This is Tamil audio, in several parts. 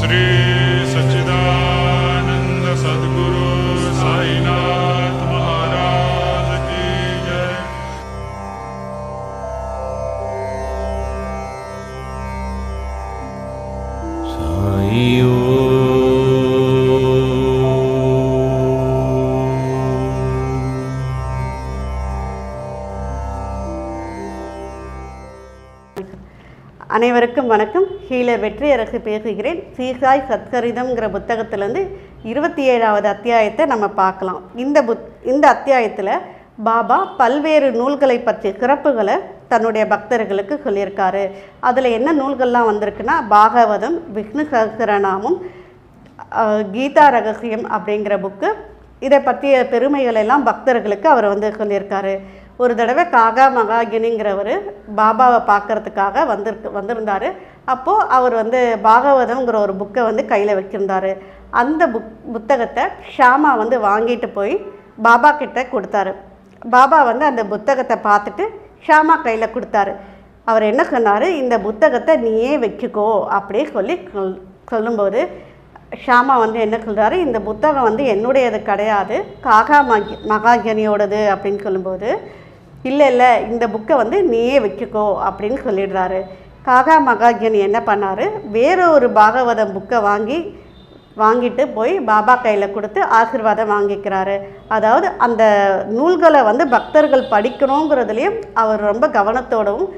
श्री सच्चिदानंद सद्गुरु साईनाथ महाराज की जय அனைவருக்கும் வணக்கம் கீழே வெற்றி அரசு பேசுகிறேன். சீசாய் சத்கரிதம்ங்கிற புத்தகத்திலேருந்து இருபத்தி ஏழாவது அத்தியாயத்தை நம்ம பார்க்கலாம். இந்த புத் இந்த அத்தியாயத்தில் பாபா பல்வேறு நூல்களை பற்றிய சிறப்புகளை தன்னுடைய பக்தர்களுக்கு சொல்லியிருக்காரு. அதில் என்ன நூல்கள்லாம் வந்திருக்குன்னா பாகவதம் விஷ்ணு சகசரநாமம் கீதா ரகசியம் அப்படிங்கிற புக்கு. இதை பற்றிய பெருமைகளெல்லாம் பக்தர்களுக்கு அவர் வந்து சொல்லியிருக்காரு. ஒரு தடவை காகா மகாகினிங்கிறவர் பாபாவை பார்க்கறதுக்காக வந்திருக்கு வந்திருந்தார். அப்போது அவர் வந்து பாகவதம்ங்கிற ஒரு புக்கை வந்து கையில் வச்சுருந்தாரு அந்த புக் புத்தகத்தை ஷாமா வந்து வாங்கிட்டு போய் பாபா கிட்ட கொடுத்தாரு. பாபா வந்து அந்த புத்தகத்தை பார்த்துட்டு ஷாமா கையில் கொடுத்தாரு. அவர் என்ன சொன்னார்? இந்த புத்தகத்தை நீயே வச்சுக்கோ அப்படியே சொல்லி சொல் சொல்லும்போது ஷாமா வந்து என்ன சொல்கிறாரு இந்த புத்தகம் வந்து என்னுடையது கிடையாது காகா மகி மகாஜனியோடது அப்படின்னு சொல்லும்போது இல்லை இல்லை இந்த புக்கை வந்து நீயே வச்சுக்கோ அப்படின்னு சொல்லிடுறாரு. காகா மகாஜன் என்ன பண்ணார்? வேற ஒரு பாகவதம் புக்கை வாங்கி வாங்கிட்டு போய் பாபா கையில் கொடுத்து ஆசீர்வாதம் வாங்கிக்கிறாரு. அதாவது அந்த நூல்களை வந்து பக்தர்கள் படிக்கணுங்கிறதுலையும் அவர் ரொம்ப கவனத்தோடவும்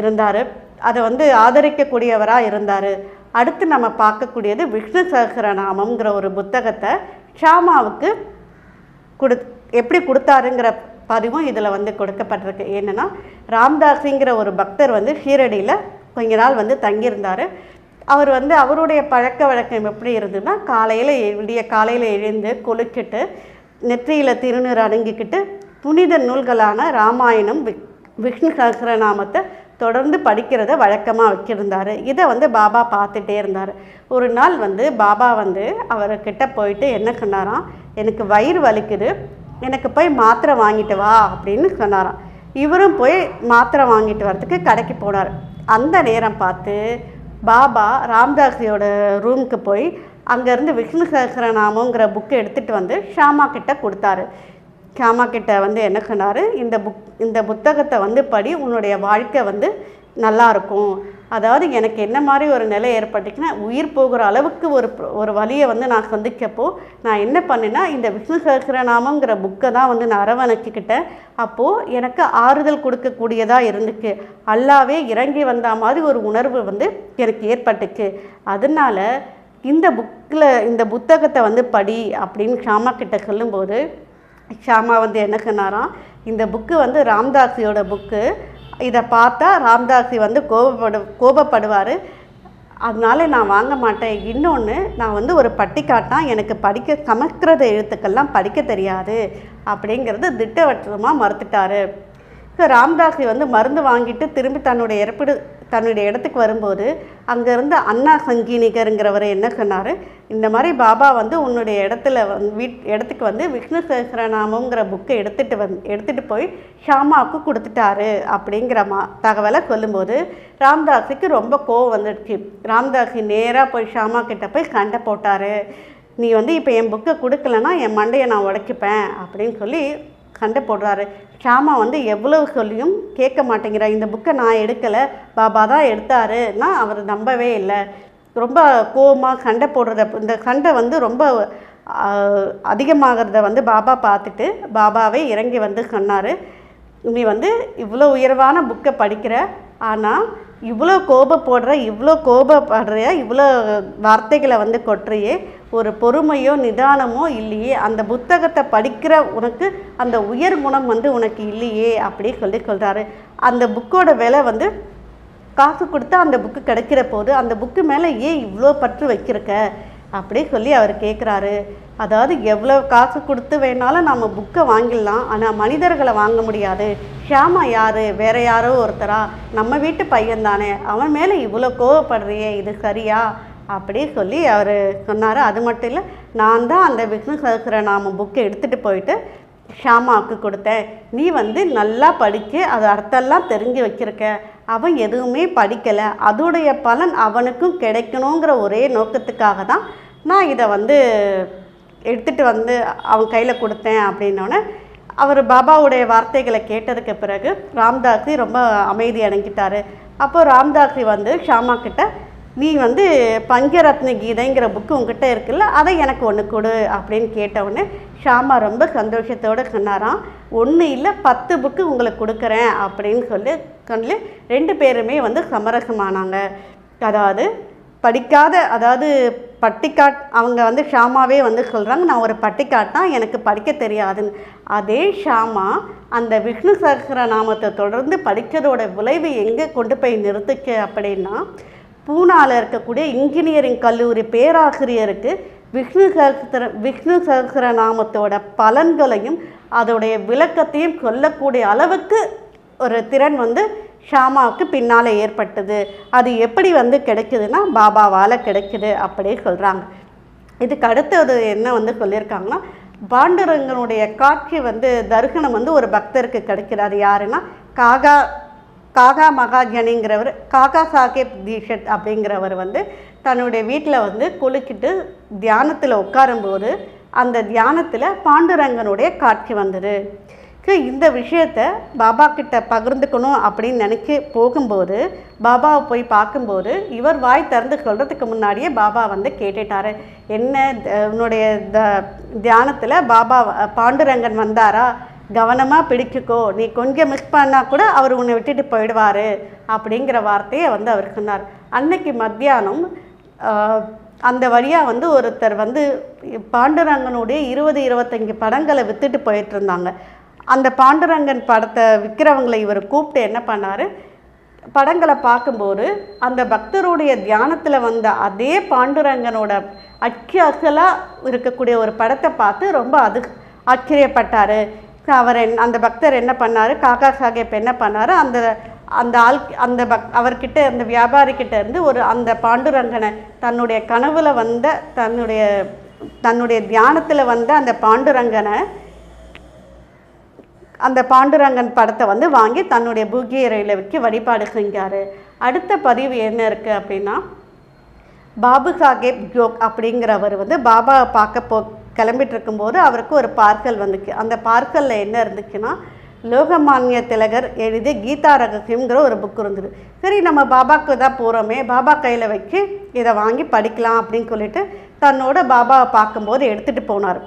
இருந்தார். அதை வந்து ஆதரிக்கக்கூடியவராக இருந்தார். அடுத்து நம்ம பார்க்கக்கூடியது விஷ்ணு சஹஸ்ரநாமம்ங்கிற ஒரு புத்தகத்தை ஷாமாவுக்கு கொடு எப்படி கொடுத்தாருங்கிற பதிவும் இதில் வந்து கொடுக்கப்பட்டிருக்கு. என்னென்னா ராம்தாஸிங்கிற ஒரு பக்தர் வந்து ஷீரடியில் கொஞ்ச நாள் வந்து தங்கியிருந்தார். அவர் வந்து அவருடைய பழக்க வழக்கம் எப்படி இருந்ததுன்னா காலையில் விடிய காலையில் எழுந்து குளிச்சுட்டு நெற்றியில் திருநீர் அடங்கிக்கிட்டு புனித நூல்களான ராமாயணம் விக் விஷ்ணு சஹஸ்ரநாமத்தை தொடர்ந்து படிக்கிறத வழக்கமாக வச்சுருந்தார். இதை வந்து பாபா பார்த்துட்டே இருந்தார். ஒரு நாள் வந்து பாபா வந்து அவர்கிட்ட போயிட்டு என்ன சொன்னாராம் எனக்கு வயிறு வலிக்குது எனக்கு போய் மாத்திரை வாங்கிட்டு வா அப்படின்னு சொன்னாராம். இவரும் போய் மாத்திரை வாங்கிட்டு வரத்துக்கு கடைக்கு போனார். அந்த நேரம் பார்த்து பாபா ராம்தாஸியோட ரூமுக்கு போய் அங்கேருந்து விஷ்ணு சஹஸ்ரநாமங்கிற புக்கை எடுத்துகிட்டு வந்து ஷாமா கிட்ட கொடுத்தாரு. ஷாமா கிட்ட வந்து என்ன சொன்னார்? இந்த புக் இந்த புத்தகத்தை வந்து படி உன்னுடைய வாழ்க்கை வந்து நல்லாயிருக்கும். அதாவது எனக்கு என்ன மாதிரி ஒரு நிலை ஏற்பட்டுச்சுன்னா உயிர் போகிற அளவுக்கு ஒரு ஒரு வழியை வந்து நான் சந்திக்கப்போ நான் என்ன பண்ணேன்னா இந்த விஷ்ணு சஹஸ்ரநாமங்கிற புக்கை தான் வந்து நான் அரவணைச்சிக்கிட்டேன். அப்போது எனக்கு ஆறுதல் கொடுக்கக்கூடியதாக இருந்துச்சு. அல்லாவே இறங்கி வந்த மாதிரி ஒரு உணர்வு வந்து எனக்கு ஏற்பட்டுச்சு. அதனால இந்த புக்கில் இந்த புத்தகத்தை வந்து படி அப்படின்னு ஷாமா கிட்ட சொல்லும்போது ஷாமா வந்து என்ன சொன்னாராம் இந்த புக்கு வந்து ராம்தாஸியோட புக்கு. இதை பார்த்தா ராம்தாஸி வந்து கோபப்படு கோபப்படுவார். அதனால நான் வாங்க மாட்டேன். இன்னொன்று நான் வந்து ஒரு பட்டிக்காட்டான் எனக்கு படிக்க சமஸ்கிருத எழுத்துக்கள்லாம் படிக்க தெரியாது. அப்படிங்கிறது திட்டவட்டமாக மறுத்துட்டாரு. ஸோ ராம்தாஸி வந்து மருந்து வாங்கிட்டு திரும்பி தன்னுடைய இறப்பிடு தன்னுடைய இடத்துக்கு வரும்போது அங்கே இருந்த அண்ணா சங்கீனிகருங்கிறவர் என்ன சொன்னார்? இந்த மாதிரி பாபா வந்து உன்னுடைய இடத்துல வந் வீட் இடத்துக்கு வந்து விஷ்ணு சஹஸ்ரநாமங்கிற புக்கை எடுத்துகிட்டு வந் எடுத்துகிட்டு போய் ஷாமாவுக்கு கொடுத்துட்டாரு அப்படிங்கிற மா தகவலை சொல்லும்போது ராம்தாஸுக்கு ரொம்ப கோவம் வந்துடுச்சு. ராம்தாஸி நேராக போய் ஷாமா கிட்டே போய் சண்டை போட்டார். நீ வந்து இப்போ என் புக்கை கொடுக்கலன்னா என் மண்டையை நான் உடைச்சிப்பேன் அப்படின்னு சொல்லி சண்டை போடுறாரு. ஷாமா வந்து எவ்வளவு சொல்லியும் கேட்க மாட்டேங்கிறா. இந்த புக்கை நான் எடுக்கலை. பாபா தான் எடுத்தாருன்னா அவர் நம்பவே இல்லை. ரொம்ப கோபமாக சண்டை போடுறத இந்த சண்டை வந்து ரொம்ப அதிகமாகிறத வந்து பாபா பார்த்துட்டு பாபாவே இறங்கி வந்து சொன்னார். நீ வந்து இவ்வளோ உயர்வான புக்கை படிக்கிற. ஆனால் இவ்வளோ கோபப்படுற இவ்வளோ கோபப்படுற இவ்வளோ வார்த்தைகளை வந்து கொட்டுறியே. ஒரு பொறுமையோ நிதானமோ இல்லையே அந்த புத்தகத்தை படிக்கிற உனக்கு அந்த உயர் குணம் வந்து உனக்கு இல்லையே அப்படி சொல்லி சொல்கிறாரு அந்த புக்கோட விலை வந்து காசு கொடுத்தா அந்த புக்கு கிடைக்கிற போது அந்த புக்கு மேலே ஏன் இவ்வளோ பற்று வைக்கிறக்க அப்படி சொல்லி அவர் கேட்குறாரு அதாவது எவ்வளோ காசு கொடுத்து வேணாலும் நம்ம புக்கை வாங்கிடலாம் ஆனால் மனிதர்களை வாங்க முடியாது. ஷியாமா யார்? வேற யாரோ ஒருத்தரா? நம்ம வீட்டு பையன் தானே அவன் மேலே இவ்வளோ கோவப்படுறியே இது சரியா? அப்படி சொல்லி அவர் சொன்னார். அது மட்டும் இல்லை நான் தான் அந்த விஷ்ணு சகசர நாம புக்கை எடுத்துகிட்டு போயிட்டு ஷாமாவுக்கு கொடுத்தேன். நீ வந்து நல்லா படிக்க அது அர்த்தம்லாம் தெரிஞ்சு வச்சுருக்க. அவன் எதுவுமே படிக்கலை. அதோடைய பலன் அவனுக்கும் கிடைக்கணுங்கிற ஒரே நோக்கத்துக்காக தான் நான் இதை வந்து எடுத்துகிட்டு வந்து அவன் கையில் கொடுத்தேன் அப்படின்னோடனே அவர் பாபாவுடைய வார்த்தைகளை கேட்டதுக்கு பிறகு ராம்தாஸி ரொம்ப அமைதி அடைஞ்சிட்டாரு. அப்போது ராம்தாஸி வந்து ஷாமா கிட்ட நீ வந்து பஞ்சரத்ன கீதைங்கிற புக்கு உங்ககிட்ட இருக்குல்ல அதை எனக்கு ஒன்று கொடு அப்படின்னு கேட்டவுடனே ஷாமா ரொம்ப சந்தோஷத்தோடு சொன்னாராம் ஒன்று இல்லை பத்து புக்கு உங்களுக்கு கொடுக்குறேன் அப்படின்னு சொல்லி சொல்லி ரெண்டு பேருமே வந்து சமரசமானாங்க. அதாவது படிக்காத அதாவது பட்டிக்காட் அவங்க வந்து ஷாமாவே வந்து சொல்கிறாங்க நான் ஒரு பட்டிக்காட் எனக்கு படிக்க தெரியாதுன்னு. அதே ஷாமா அந்த விஷ்ணு சகஸ்ர நாமத்தை தொடர்ந்து படித்ததோட விளைவு எங்கே கொண்டு போய் நிறுத்துக்கு அப்படின்னா பூனாவில் இருக்கக்கூடிய இன்ஜினியரிங் கல்லூரி பேராசிரியருக்கு விஷ்ணு சகஸ்ர விஷ்ணு சகஸ்ர நாமத்தோட பலன்களையும் அதோடைய விளக்கத்தையும் சொல்லக்கூடிய அளவுக்கு ஒரு திறன் வந்து ஷாமாவுக்கு பின்னால் ஏற்பட்டது. அது எப்படி வந்து கிடைக்குதுன்னா பாபாவால் கிடைக்குது அப்படியே சொல்கிறாங்க இதுக்கு அடுத்தது என்ன வந்து சொல்லியிருக்காங்கன்னா பாண்டரங்கனுடைய காட்சி வந்து தரிசனம் வந்து ஒரு பக்தருக்கு கிடைக்கிறார். யாருன்னா காகா காகா மகாஜனிங்கிறவர் காகா சாஹேப் தீஷத் அப்படிங்கிறவர் வந்து தன்னுடைய வீட்டில் வந்து குளிச்சுட்டு தியானத்தில் உட்காரும்போது அந்த தியானத்தில் பாண்டுரங்கனுடைய காட்சி வந்தது. இந்த விஷயத்த பாபா கிட்ட பகிர்ந்துக்கணும் அப்படின்னு நினைக்க போகும்போது பாபாவை போய் பார்க்கும்போது இவர் வாய் திறந்து சொல்கிறதுக்கு முன்னாடியே பாபா வந்து கேட்டுட்டாரு. என்ன த- உன்னுடைய த தியானத்தில் பாபா பாண்டுரங்கன் வந்தாரா? கவனமாக பிடிச்சுக்கோ. நீ கொஞ்சம் மிஸ் பண்ணால் கூட அவர் உன்னை விட்டுட்டு போயிடுவார் அப்படிங்கிற வார்த்தையை வந்து அவர் சொன்னார். அன்னைக்கு மத்தியானம் அந்த வழியாக வந்து ஒருத்தர் வந்து பாண்டுரங்கனுடைய இருபது இருபத்தஞ்சி படங்களை விற்றுட்டு போயிட்டு இருந்தாங்க. அந்த பாண்டுரங்கன் படத்தை விற்கிறவங்களை இவர் கூப்பிட்டு என்ன பண்ணார்? படங்களை பார்க்கும்போது அந்த பக்தருடைய தியானத்தில் வந்த அதே பாண்டுரங்கனோட அச்சு அசலாக இருக்கக்கூடிய ஒரு படத்தை பார்த்து ரொம்ப அது ஆச்சரியப்பட்டார். அவர் என் அந்த பக்தர் என்ன பண்ணார்? காக்கா சாஹேப் என்ன பண்ணார்? அந்த அந்த ஆள் அந்த பக் அவர்கிட்ட அந்த வியாபாரிக்கிட்ட இருந்து ஒரு அந்த பாண்டுரங்கனை தன்னுடைய கனவுல வந்த தன்னுடைய தன்னுடைய தியானத்தில் வந்த அந்த பாண்டுரங்கனை அந்த பாண்டுரங்கன் படத்தை வந்து வாங்கி தன்னுடைய பூஜ்ய அறையில் வழிபாடு செஞ்சார். அடுத்த பதிவு என்ன இருக்குது அப்படின்னா பாபு சாஹேப் ஜோக் அப்படிங்கிறவர் வந்து பாபாவை பார்க்க போ கிளம்பிட்டு இருக்கும்போது அவருக்கு ஒரு பார்சல் வந்துச்சு. அந்த பார்சலில் என்ன இருந்துச்சுன்னா லோகமானிய திலகர் எழுதிய கீதா ரகசியம்ங்கிற ஒரு புக் இருந்தது. சரி நம்ம பாபாவுக்கு தான் போகிறோமே பாபா கையில் வச்சு இதை வாங்கி படிக்கலாம் அப்படின்னு சொல்லிட்டு தன்னோட பாபாவை பார்க்கும்போது எடுத்துகிட்டு போனார்.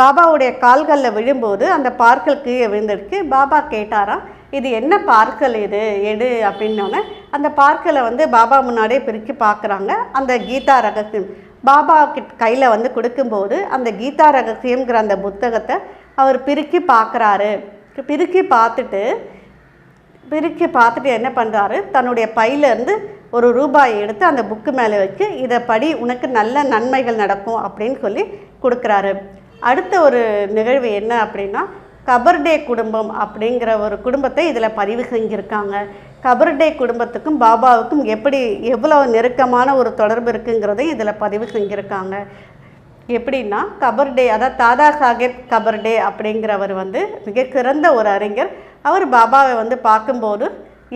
பாபாவுடைய கால்களில் விழும்போது அந்த பார்க்கல் கீழே விழுந்துருக்கு பாபா கேட்டாராம் இது என்ன பார்க்கல் இது? எடு அப்படின்னோடனே அந்த பார்க்கலை வந்து பாபா முன்னாடியே பிரித்து பார்க்குறாங்க. அந்த கீதா ரகசியம். பாபா கையில் வந்து கொடுக்கும்போது அந்த கீதா ரகசியம்ங்கிற அந்த புத்தகத்தை அவர் பிரிக்கி பார்க்குறாரு. பிரிக்கி பார்த்துட்டு பிரித்து பார்த்துட்டு என்ன பண்ணுறாரு தன்னுடைய பையிலேருந்து ஒரு ரூபாய் எடுத்து அந்த புக்கு மேலே வச்சு இதை படி உனக்கு நல்ல நன்மைகள் நடக்கும் அப்படின்னு சொல்லி கொடுக்குறாரு. அடுத்த ஒரு நிகழ்வு என்ன அப்படின்னா கபர்டே குடும்பம் அப்படிங்கிற ஒரு குடும்பத்தை இதில் பதிவு செஞ்சுருக்காங்க. கபர்டே குடும்பத்துக்கும் பாபாவுக்கும் எப்படி எவ்வளோ நெருக்கமான ஒரு தொடர்பு இருக்குங்கிறதையும் இதில் பதிவு செஞ்சுருக்காங்க. எப்படின்னா கபர்டே அதாவது தாதா சாஹேப் கபர்டே அப்படிங்கிறவர் வந்து மிக சிறந்த ஒரு அறிஞர். அவர் பாபாவை வந்து பார்க்கும்போது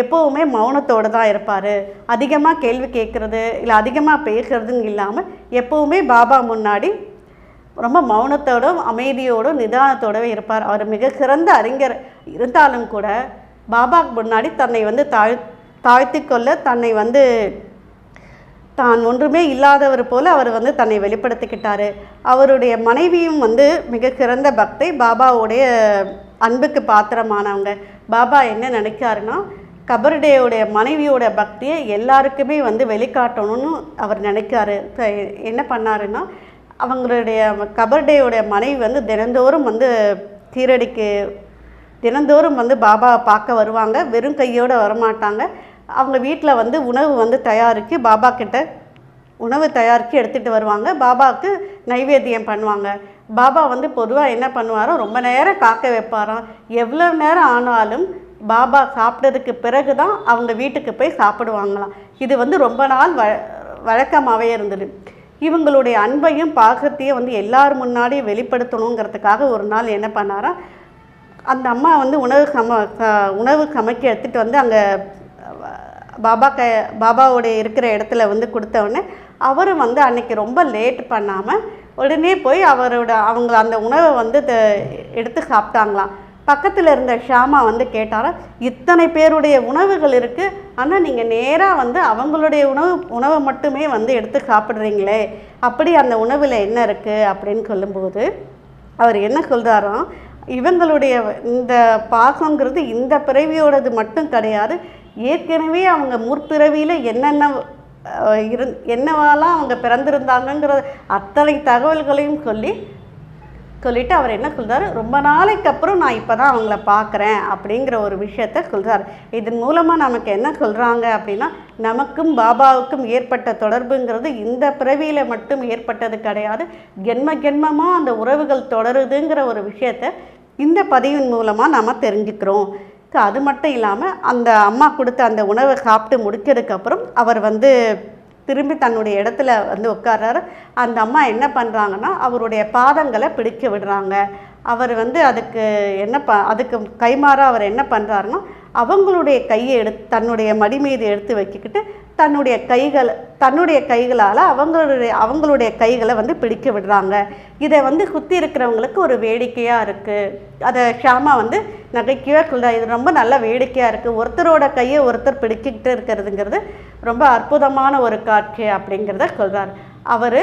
எப்போவுமே மௌனத்தோடு தான் இருப்பார். அதிகமாக கேள்வி கேட்குறது இல்லை அதிகமாக பேசுகிறதுன்னு இல்லாமல் எப்போவுமே பாபா முன்னாடி ரொம்ப மௌனத்தோடும் அமைதியோடும் நிதானத்தோடவே இருப்பார். அவர் மிக சிறந்த அறிஞர். இருந்தாலும் கூட பாபாவுக்கு முன்னாடி தன்னை வந்து தாழ் தாழ்த்தி கொள்ள தன்னை வந்து தான் ஒன்றுமே இல்லாதவர் போல் அவர் வந்து தன்னை வெளிப்படுத்திக்கிட்டார். அவருடைய மனைவியும் வந்து மிக சிறந்த பக்தை பாபாவுடைய அன்புக்கு பாத்திரமானவங்க. பாபா என்ன நினைக்காருன்னா கபர்டேவுடைய மனைவியோட பக்தியை எல்லாருக்குமே வந்து வெளிக்காட்டணும்னு அவர் நினைக்காரு. என்ன பண்ணாருன்னா அவங்களுடைய கபர்டேவுடைய மனைவி வந்து தினந்தோறும் வந்து சீரடிக்கு தினந்தோறும் வந்து பாபாவை பார்க்க வருவாங்க வெறும் கையோடு வரமாட்டாங்க. அவங்க வீட்டில் வந்து உணவு வந்து தயாரித்து பாபா கிட்ட உணவு தயாரித்து எடுத்துகிட்டு வருவாங்க. பாபாவுக்கு நைவேத்தியம் பண்ணுவாங்க. பாபா வந்து பொதுவாக என்ன பண்ணுவாரோ ரொம்ப நேரம் காக்க வைப்பாராம் எவ்வளோ நேரம் ஆனாலும் பாபா சாப்பிட்டதுக்கு பிறகு தான் அவங்க வீட்டுக்கு போய் சாப்பிடுவாங்களாம். இது வந்து ரொம்ப நாள் வ வழக்கமாகவே இருந்தது. இவங்களுடைய அன்பையும் பாகத்தையும் வந்து எல்லார் முன்னாடியும் வெளிப்படுத்தணுங்கிறதுக்காக ஒரு நாள் என்ன பண்ணாரா அந்த அம்மா வந்து உணவு சம உணவு சமைக்க எடுத்துகிட்டு வந்து அங்கே பாபா க பாபாவுடைய இருக்கிற இடத்துல வந்து கொடுத்தவொடனே அவரும் வந்து அன்னைக்கு ரொம்ப லேட் பண்ணாமல் உடனே போய் அவரோட அவங்க அந்த உணவை வந்து த- எடுத்து சாப்பிட்டாங்களாம். பக்கத்தில் இருந்த ஷாமா வந்து கேட்டாரா இத்தனை பேருடைய உணவுகள் இருக்குது ஆனால் நீங்கள் நேராக வந்து அவங்களுடைய உணவு உணவை மட்டுமே வந்து எடுத்து சாப்பிட்றீங்களே அப்படி அந்த உணவில் என்ன இருக்குது அப்படின்னு சொல்லும்போது அவர் என்ன சொல்கிறாராம் இவங்களுடைய இந்த பாசங்கிறது இந்த பிறவியோடது மட்டும் கிடையாது. ஏற்கனவே அவங்க முற்பிறவியில் என்னென்ன இரு என்னவாலாம் அவங்க பிறந்திருந்தாங்கங்கிற அத்தனை தகவல்களையும் சொல்லி சொல்லிட்டு அவர் என்ன சொல்கிறார் ரொம்ப நாளைக்கு அப்புறம் நான் இப்போ தான் அவங்கள பார்க்குறேன் அப்படிங்கிற ஒரு விஷயத்த சொல்கிறார் இதன் மூலமாக நமக்கு என்ன சொல்கிறாங்க அப்படின்னா நமக்கும் பாபாவுக்கும் ஏற்பட்ட தொடர்புங்கிறது இந்த பிறவியில் மட்டும் ஏற்பட்டது கிடையாது. ஜென்ம ஜென்மமாக அந்த உறவுகள் தொடருதுங்கிற ஒரு விஷயத்த இந்த பதிவின் மூலமாக நாம் தெரிஞ்சுக்கிறோம். அது மட்டும் இல்லாமல் அந்த அம்மா கொடுத்த அந்த உணவை சாப்பிட்டு முடிச்சதுக்கப்புறம் அவர் வந்து திரும்பி தன்னுடைய இடத்துல வந்து உட்கார்றாரு. அந்த அம்மா என்ன பண்ணுறாங்கன்னா அவருடைய பாதங்களை பிடிக்க விடுறாங்க. அவர் வந்து அதுக்கு என்ன ப அதுக்கு கைமாற அவர் என்ன பண்ணுறாருன்னா அவங்களுடைய கையை எடுத்து தன்னுடைய மடி மீது எடுத்து வச்சுக்கிட்டு தன்னுடைய கைகள் தன்னுடைய கைகளால் அவங்களுடைய அவங்களுடைய கைகளை வந்து பிடிக்க விடுறாங்க. இதை வந்து குத்தி இருக்கிறவங்களுக்கு ஒரு வேடிக்கையாக இருக்குது அதை ஷாமா வந்து நகைக்கவே சொல்கிறா இது ரொம்ப நல்ல வேடிக்கையாக இருக்குது ஒருத்தரோட கையை ஒருத்தர் பிடிச்சிக்கிட்டு இருக்கிறதுங்கிறது ரொம்ப அற்புதமான ஒரு காட்சி அப்படிங்கிறத சொல்கிறார் அவர்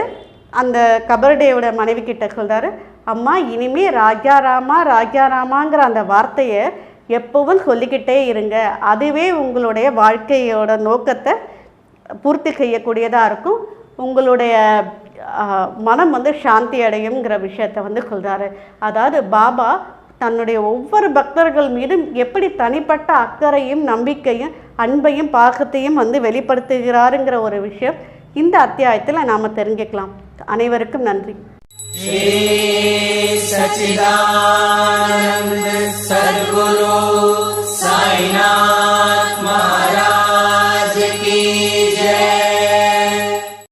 அந்த கபர்டேவோட மனைவி கிட்ட சொல்கிறாரு அம்மா இனிமே ராஜாராமா ராஜாராமாங்கிற அந்த வார்த்தையை எப்பவும் சொல்லிக்கிட்டே இருங்க. அதுவே உங்களுடைய வாழ்க்கையோட நோக்கத்தை பூர்த்தி செய்யக்கூடியதாக இருக்கும். உங்களுடைய மனம் வந்து சாந்தி அடையுங்கிற விஷயத்தை வந்து சொல்கிறாரு அதாவது பாபா தன்னுடைய ஒவ்வொரு பக்தர்கள் மீதும் எப்படி தனிப்பட்ட அக்கறையும் நம்பிக்கையும் அன்பையும் பாகத்தையும் வந்து வெளிப்படுத்துகிறாருங்கிற ஒரு விஷயம் இந்த அத்தியாயத்தில் நாம் தெரிஞ்சுக்கலாம். அனைவருக்கும் நன்றி. सचिदानंद सदगुरु साईनाथ।